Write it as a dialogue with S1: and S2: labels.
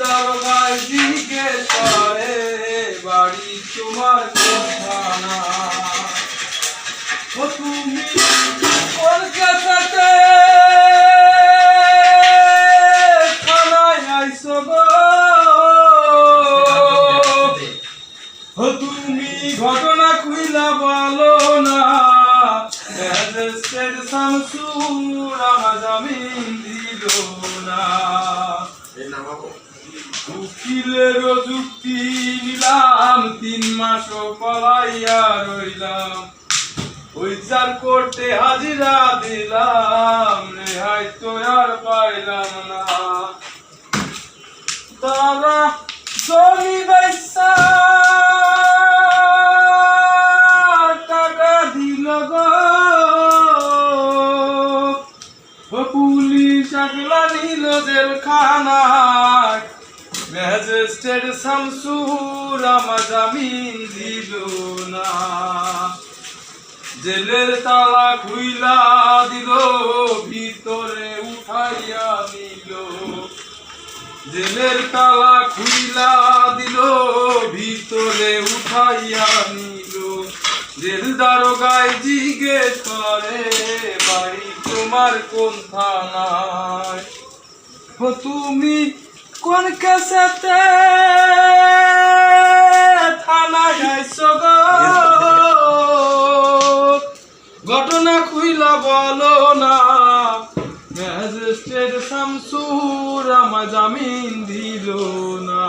S1: দারোগায় জিজ্ঞেস করে বাড়ি তোমার কোথানা ও তুমি কলকাতাতে থানায় আইসো গো। ও তুমি ঘটনা খুইলা বলো না। ম্যাজিস্ট্রেট শামসুর আমার জামিন দিল না। উকিলের যুক্তি নিলাম, তিন মাস পলাইয়া রইলাম। ওই চার কোর্টে হাজিরা দিলাম, রেহাই তো আর পাইলাম না। তারা জমি বাইসা টাকা দিল গো। পুলিশ আগলা নিল জেলখানায় ম্যাজিস্ট্রেট শামসুর আমার জামিন দিল না। জেলের তালা খুইলা দিল, ভিতরে উঠাইয়া নিল। জেলের তালা খুইলা দিল, ভিতরে উঠাইয়া নিল। জেল দারোগায় জিজ্ঞেস করে বাড়ি তোমার কোন থানায় তুমি কোন কেসাতে থানা আইসো গো? ঘটনা খুইলা বলো না। ম্যাজিস্ট্রেট শামসুর আমার জামিন দিল না।